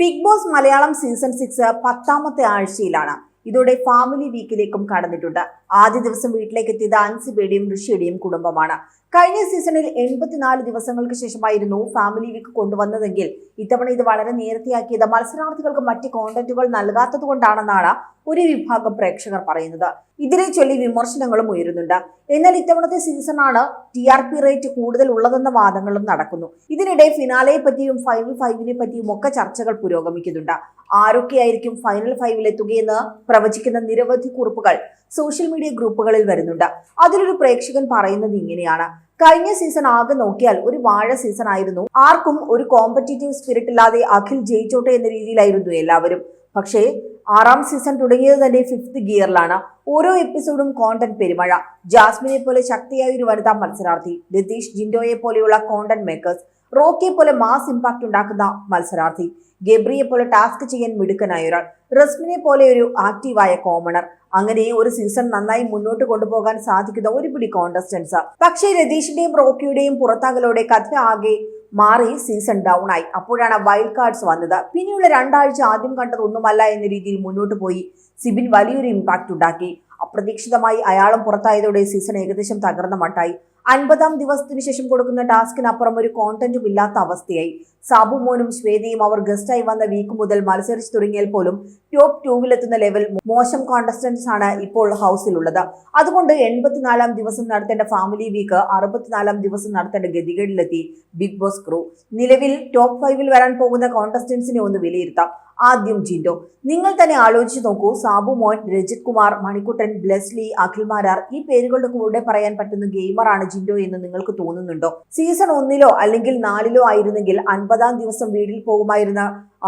Bigg Boss Malayalam season six പത്താമത്തെ ആഴ്ചയിലാണ്. ഇതോടെ ഫാമിലി വീക്കിലേക്കും കടന്നിട്ടുണ്ട്. ആദ്യ ദിവസം വീട്ടിലേക്ക് എത്തിയത് അൻസിബയുടെയും ഋഷിയുടെയും കുടുംബമാണ്. കഴിഞ്ഞ സീസണിൽ എൺപത്തിനാല് ദിവസങ്ങൾക്ക് ശേഷമായിരുന്നു ഫാമിലി വീക്ക് കൊണ്ടുവന്നതെങ്കിൽ ഇത്തവണ ഇത് വളരെ നേരത്തെയാക്കിയത് മത്സരാർത്ഥികൾക്ക് മറ്റ് കോണ്ടന്റുകൾ നൽകാത്തത് കൊണ്ടാണെന്നാണ് ഒരു വിഭാഗം പ്രേക്ഷകർ പറയുന്നത്. ഇതിനെ ചൊല്ലി വിമർശനങ്ങളും ഉയരുന്നുണ്ട്. എന്നാൽ ഇത്തവണത്തെ സീസണാണ് ടി ആർ പി റേറ്റ് കൂടുതൽ ഉള്ളതെന്ന വാദങ്ങളും നടക്കുന്നു. ഇതിനിടെ ഫിനാലയെ പറ്റിയും ഫൈനൽ ഫൈവിനെ പറ്റിയും ഒക്കെ ചർച്ചകൾ പുരോഗമിക്കുന്നുണ്ട്. ആരൊക്കെയായിരിക്കും ഫൈനൽ ഫൈവിൽ എത്തുകയെന്ന് പ്രവചിക്കുന്ന നിരവധി കുറിപ്പുകൾ സോഷ്യൽ മീഡിയ ഗ്രൂപ്പുകളിൽ വരുന്നുണ്ട്. അതിലൊരു പ്രേക്ഷകൻ പറയുന്നത് ഇങ്ങനെയാണ്. കഴിഞ്ഞ സീസൺ ആകെ നോക്കിയാൽ ഒരു വാഴ സീസൺ ആയിരുന്നു. ആർക്കും ഒരു കോമ്പറ്റീറ്റീവ് സ്പിരിറ്റ് ഇല്ലാതെ അഖിൽ ജയിച്ചോട്ടെ എന്ന രീതിയിലായിരുന്നു എല്ലാവരും. പക്ഷേ ആറാം സീസൺ തുടങ്ങിയത് തന്നെ ഫിഫ്ത് ഗിയറിലാണ് ഓരോ എപ്പിസോഡും കോണ്ടന്റ് പെരുമഴ. ജാസ്മിനെ പോലെ ശക്തിയായ ഒരു വനിതാ മത്സരാർത്ഥി രതീഷ് ജിൻഡോയെ പോലെയുള്ള കോണ്ടന്റ് മേക്കേഴ്സ് റോക്കിയെ പോലെ മാസ് ഇമ്പാക്ട് ഉണ്ടാക്കുന്ന മത്സരാർത്ഥി. ഗബ്രിയെ പോലെ ടാസ്ക് ചെയ്യാൻ മിടുക്കനായ ഒരാൾ. റസ്മിനെ പോലെ ഒരു ആക്റ്റീവായ കോമണർ അങ്ങനെ ഒരു സീസൺ നന്നായി മുന്നോട്ട് കൊണ്ടുപോകാൻ സാധിക്കുന്ന ഒരു പിടി കോണ്ടസ്റ്റൻസ് പക്ഷേ രതീഷിന്റെയും റോക്കിയുടെയും പുറത്താകലോടെ കഥ ആകെ മാറി സീസൺ ഡൗൺ ആയി. അപ്പോഴാണ് വൈൽഡ് കാർഡ്സ് വന്നത്. പിന്നെയുള്ള രണ്ടാഴ്ച ആദ്യം കണ്ടത് ഒന്നുമല്ല എന്ന രീതിയിൽ മുന്നോട്ട് പോയി സിബിൻ വലിയൊരു ഇമ്പാക്ട് ഉണ്ടാക്കി. അപ്രതീക്ഷിതമായി അയാളും പുറത്തായതോടെ സീസൺ ഏകദേശം തകർന്ന മട്ടായി. അൻപതാം ദിവസത്തിന് ശേഷം കൊടുക്കുന്ന ടാസ്കിനപ്പുറം ഒരു കോണ്ടന്റും ഇല്ലാത്ത അവസ്ഥയായി. സാബു മോനും ശ്വേതയും അവർ ഗസ്റ്റായി വന്ന വീക്ക് മുതൽ മത്സരിച്ചു തുടങ്ങിയാൽ പോലും ടോപ്പ് ടൂവിലെത്തുന്ന ലെവൽ മോശം കോണ്ടസ്റ്റന്റ്സ് ആണ് ഇപ്പോൾ ഹൗസിലുള്ളത് അതുകൊണ്ട് എൺപത്തിനാലാം ദിവസം നടത്തേണ്ട ഫാമിലി വീക്ക് അറുപത്തിനാലാം ദിവസം നടത്തേണ്ട ഗതികേടിലെത്തി ബിഗ് ബോസ് ക്രൂ നിലവിൽ ടോപ്പ് ഫൈവിൽ വരാൻ പോകുന്ന കോണ്ടസ്റ്റന്റ്സിനെ ഒന്ന് വിലയിരുത്താം. ആദ്യം ജിൻഡോ. നിങ്ങൾ തന്നെ ആലോചിച്ച് നോക്കൂ. സാബു മോൻ രജിത് കുമാർ മണിക്കുട്ടൻ ബ്ലെസ്ലി അഖിൽ മാരാർ ഈ പേരുകളുടെ കൂടെ പറയാൻ പറ്റുന്ന ഗെയിമറാണ് ജിൻഡോ എന്ന് നിങ്ങൾക്ക് തോന്നുന്നുണ്ടോ? സീസൺ ഒന്നിലോ അല്ലെങ്കിൽ നാലിലോ ആയിരുന്നെങ്കിൽ അൻപതാം ദിവസം വീട്ടിൽ പോകുമായിരുന്ന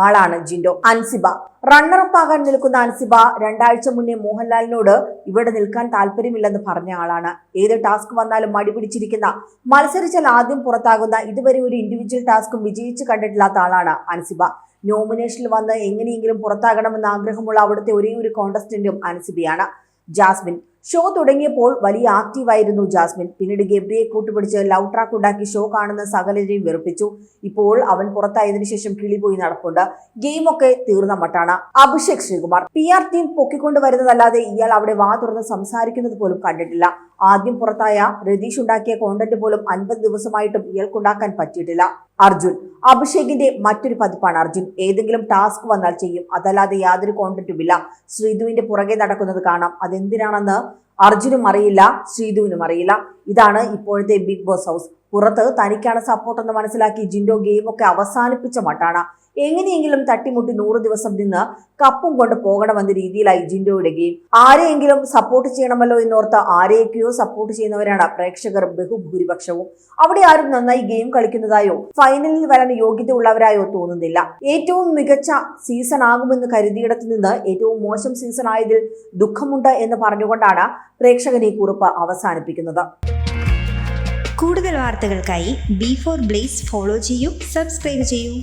ആളാണ് ജിൻഡോ. അൻസിബ. റണ്ണറപ്പ് ആകാൻ നിൽക്കുന്ന അൻസിബ രണ്ടാഴ്ച മുന്നേ മോഹൻലാലിനോട് ഇവിടെ നിൽക്കാൻ താല്പര്യമില്ലെന്ന് പറഞ്ഞ ആളാണ്. ഏത് ടാസ്ക് വന്നാലും മടി പിടിച്ചിരിക്കുന്ന മത്സരിച്ചാൽ ആദ്യം പുറത്താകുന്ന ഇതുവരെ ഒരു ഇൻഡിവിജ്വൽ ടാസ്കും വിജയിച്ച് കണ്ടിട്ടില്ലാത്ത ആളാണ് അൻസിബ. നോമിനേഷനിൽ വന്ന് എങ്ങനെയെങ്കിലും പുറത്താകണമെന്ന് ആഗ്രഹമുള്ള അവിടുത്തെ ഒരേ ഒരു കോണ്ടസ്റ്റന്റും അൻസിബയാണ്. ജാസ്മിൻ. ഷോ തുടങ്ങിയപ്പോൾ വലിയ ആക്റ്റീവായിരുന്നു ജാസ്മിൻ. പിന്നീട് ഗബ്രിയെ കൂട്ടുപിടിച്ച് ലവ് ട്രാക്ക് ഉണ്ടാക്കി ഷോ കാണുന്ന സകലരെയും വെറുപ്പിച്ചു. ഇപ്പോൾ അവൻ പുറത്തായതിനു ശേഷം കിളിപോയി നടപ്പുണ്ട്. ഗെയിമൊക്കെ തീർന്ന മട്ടാണ്. Abhishek Sreekumar. P R team പൊക്കിക്കൊണ്ടുവരുന്നതല്ലാതെ ഇയാൾ അവിടെ വാ തുറന്ന് സംസാരിക്കുന്നത് പോലും കണ്ടിട്ടില്ല. ആദ്യം പുറത്തായ രതീഷ് ഉണ്ടാക്കിയ കോണ്ടന്റ് പോലും അൻപത് ദിവസമായിട്ടും ഇയാൾക്കുണ്ടാക്കാൻ പറ്റിയിട്ടില്ല. അർജുൻ. അഭിഷേകിന്റെ മറ്റൊരു പതിപ്പാണ് അർജുൻ. ഏതെങ്കിലും ടാസ്ക് വന്നാൽ ചെയ്യും. അതല്ലാതെ യാതൊരു കോണ്ടന്റും ഇല്ല. ശ്രീധുവിന്റെ പുറകെ നടക്കുന്നത് കാണാം. അതെന്തിനാണെന്ന് nós അർജുനും അറിയില്ല ശ്രീധുവിനും അറിയില്ല. ഇതാണ് ഇപ്പോഴത്തെ ബിഗ് ബോസ് ഹൗസ് പുറത്ത് തനിക്കാണ് സപ്പോർട്ട് എന്ന് മനസ്സിലാക്കി ജിൻഡോ ഗെയിമൊക്കെ അവസാനിപ്പിച്ച മട്ടാണ്. എങ്ങനെയെങ്കിലും തട്ടിമുട്ടി നൂറ് ദിവസം നിന്ന് കപ്പും കൊണ്ട് പോകണമെന്ന രീതിയിലായി ജിൻഡോയുടെ ഗെയിം ആരെയെങ്കിലും സപ്പോർട്ട് ചെയ്യണമല്ലോ എന്നോർത്ത് ആരെയൊക്കെയോ സപ്പോർട്ട് ചെയ്യുന്നവരാണ് പ്രേക്ഷകർ ബഹുഭൂരിപക്ഷവും. അവിടെ ആരും നന്നായി ഗെയിം കളിക്കുന്നതായോ ഫൈനലിൽ വരാൻ യോഗ്യത ഉള്ളവരായോ തോന്നുന്നില്ല. ഏറ്റവും മികച്ച സീസൺ ആകുമെന്ന് കരുതിയിടത്ത് നിന്ന് ഏറ്റവും മോശം സീസൺ ആയതിൽ ദുഃഖമുണ്ട് എന്ന് പറഞ്ഞുകൊണ്ടാണ് പ്രേക്ഷകൻ ഈ കുറിപ്പ് അവസാനിപ്പിക്കുന്നത്. കൂടുതൽ വാർത്തകൾക്കായി ബി ഫോർ ബ്ലേസ് ഫോളോ ചെയ്യൂ സബ്സ്ക്രൈബ് ചെയ്യൂ.